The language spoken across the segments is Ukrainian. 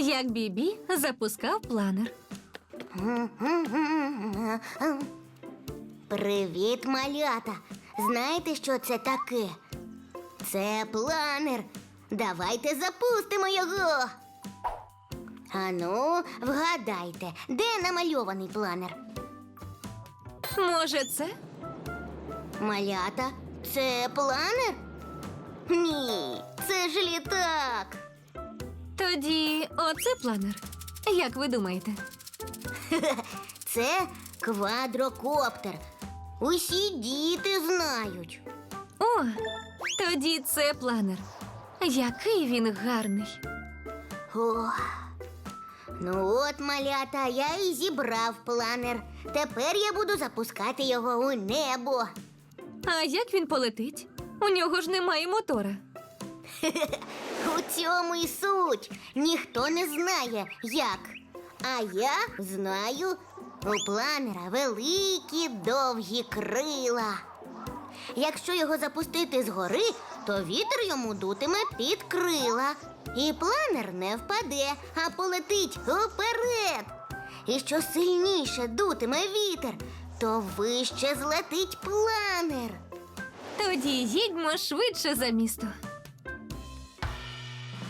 як Бібі запускав планер. Привіт, малята! Знаєте, що це таке? Це планер. Давайте запустимо його. Ану, вгадайте, де намальований планер? Може, це? Малята, це планер? Ні, це ж літак. Тоді оце планер. Як ви думаєте? Це квадрокоптер. Усі діти знають. О, тоді це планер. Який він гарний. О, ну от, малята, я і зібрав планер. Тепер я буду запускати його у небо. А як він полетить? У нього ж немає мотора. У цьому і суть. Ніхто не знає, як. А я знаю, у планера великі довгі крила. Якщо його запустити згори, то вітер йому дутиме під крила. І планер не впаде, а полетить уперед. І що сильніше дутиме вітер, то вище злетить планер. Тоді їдьмо швидше за місто.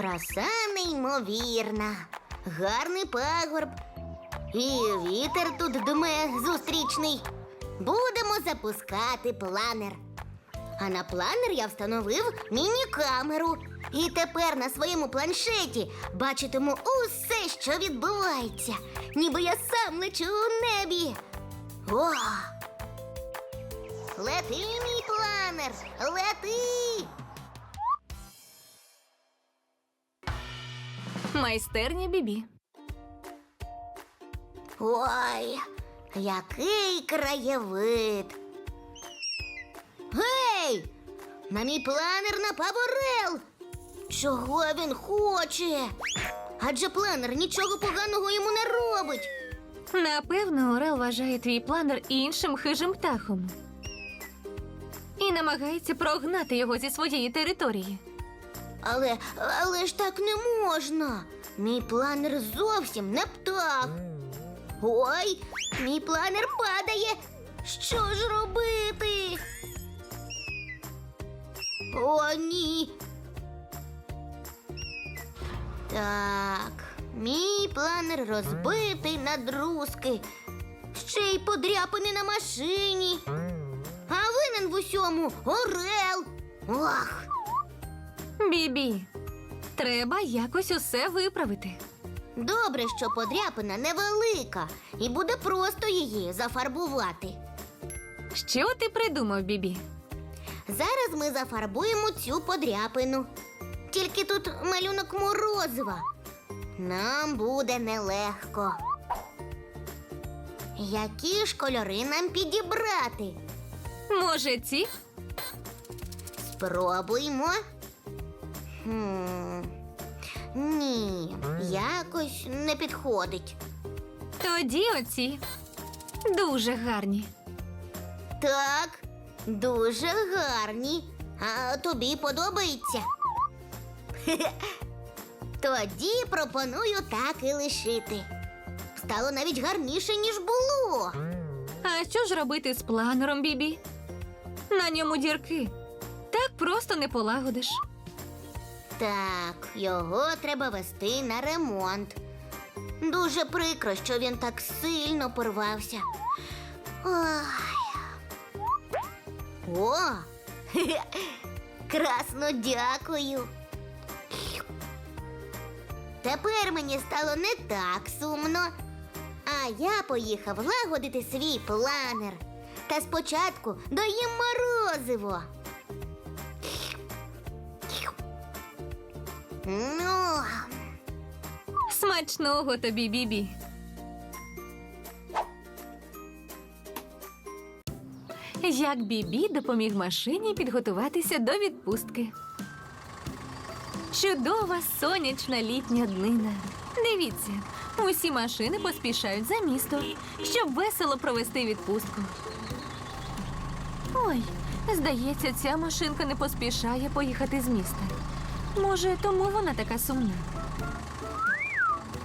Краса неймовірна, гарний пагорб. І вітер тут дме зустрічний. Будемо запускати планер. А на планер я встановив міні-камеру. І тепер на своєму планшеті бачитиму усе, що відбувається, ніби я сам лечу у небі. О! Лети, мій планер! Лети! Майстерня Бібі. Ой, який краєвид. Гей! На мій планер напав орел. Чого він хоче? Адже планер нічого поганого йому не робить. Напевно, Орел вважає твій планер іншим хижим птахом. І намагається прогнати його зі своєї території. Але, але ж так не можна. Мій планер зовсім не птах. Ой, мій планер падає. Що ж робити? О, ні. Так, мій планер розбитий на друзки. Ще й подряпаний на машині. А винен в усьому орел. Ох. Бібі, треба якось усе виправити. Добре, що подряпина невелика, і буде просто її зафарбувати. Що ти придумав, Бібі? Зараз ми зафарбуємо цю подряпину. Тільки тут малюнок морозива. Нам буде нелегко. Які ж кольори нам підібрати? Може, ці? Спробуймо. Хм. Ні, якось не підходить. Тоді оці. Дуже гарні. Так, дуже гарні. А тобі подобається? Тоді пропоную так і лишити. Стало навіть гарніше, ніж було. А що ж робити з планером, Бібі? На ньому дірки. Так просто не полагодиш. Так, його треба вести на ремонт. Дуже прикро, що він так сильно порвався. Ой. О! Красно дякую. Тепер мені стало не так сумно. А я поїхав лагодити свій планер. Та спочатку доїм морозиво. Ну, Смачного тобі, Бібі. Як Бібі допоміг машині підготуватися до відпустки. Чудова сонячна літня днина. Дивіться, усі машини поспішають за місто, щоб весело провести відпустку. Ой, здається, ця машинка не поспішає поїхати з міста. Може, тому вона така сумна.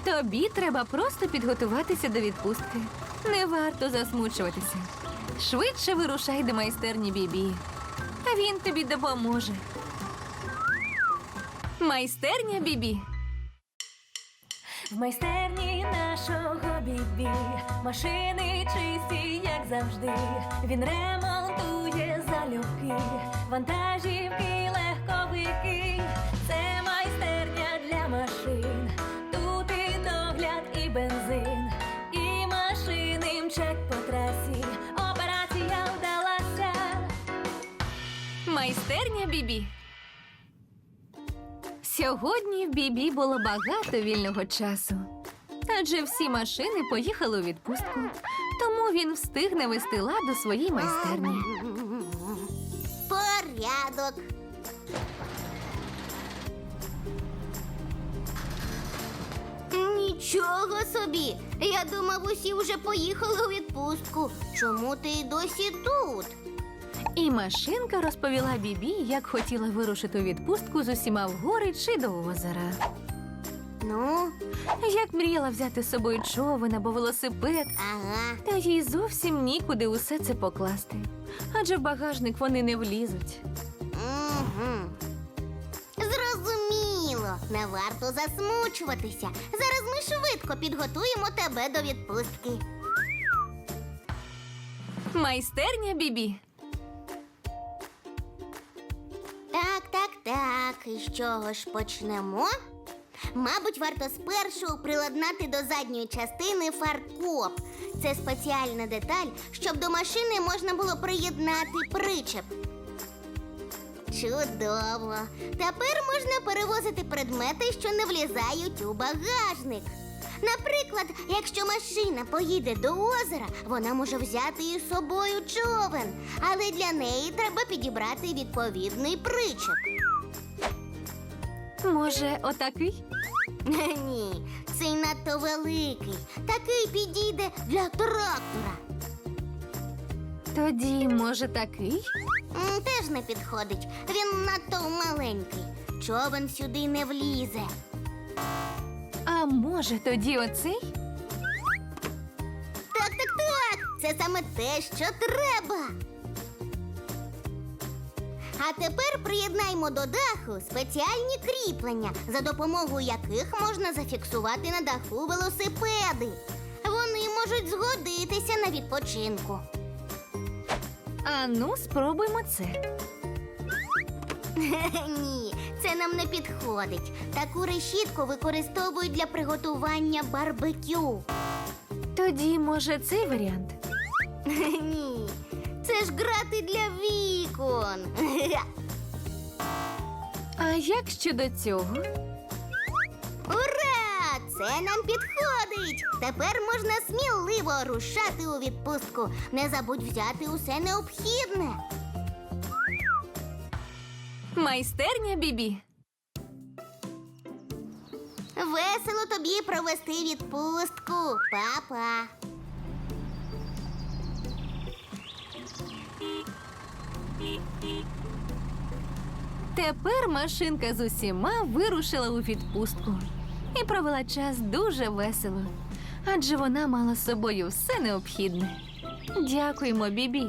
Тобі треба просто підготуватися до відпустки. Не варто засмучуватися. Швидше вирушай до майстерні Бібі. А він тобі допоможе. Майстерня Бібі. В майстерні нашого бібі машини чисті, як завжди. Він ремонтує залюбки, вантажівки, легковики. Це майстерня для машин. Тут і догляд, і бензин, і машини мчать по трасі. Операція вдалася. Майстерня Бібі. Сьогодні в Бібі було багато вільного часу. Адже всі машини поїхали у відпустку, тому він встиг навести лад у своїй майстерні. порядок. Нічого собі. Я думав, усі вже поїхали у відпустку. Чому ти й досі тут? І машинка розповіла Бібі, як хотіла вирушити у відпустку з усіма в гори чи до озера. Ну, Як мріяла взяти з собою човен або велосипед, ага. та їй зовсім нікуди усе це покласти. Адже в багажник вони не влізуть. Угу. Не варто засмучуватися. Зараз ми швидко підготуємо тебе до відпустки. Майстерня Бібі. Так, так, так. І з чого ж почнемо? Мабуть, варто спершу приладнати до задньої частини фаркоп. Це спеціальна деталь, щоб до машини можна було приєднати причеп. Чудово! Тепер можна перевозити предмети, що не влізають у багажник. Наприклад, якщо машина поїде до озера, вона може взяти із собою човен, але для неї треба підібрати відповідний причеп. Може, отакий? Ні, цей надто великий. Такий підійде для трактора. Тоді, може, такий? М, Теж не підходить. Він надто маленький. Човен сюди не влізе. А може, тоді оцей? Так, так, так. Це саме те, що треба. А тепер приєднаємо до даху спеціальні кріплення, за допомогою яких можна зафіксувати на даху велосипеди. Вони можуть згодитися на відпочинку. А ну, спробуймо це. Ні, це нам не підходить. Таку решітку використовують для приготування барбекю. Тоді, може, цей варіант? Ні, це ж грати для вікон. А як щодо цього? Це нам підходить. Тепер можна сміливо рушати у відпустку. Не забудь взяти усе необхідне. Майстерня Бібі. Весело тобі провести відпустку, Па-па. Тепер машинка з усіма вирушила у відпустку і провела час дуже весело, адже вона мала з собою все необхідне. Дякуємо, Бібі.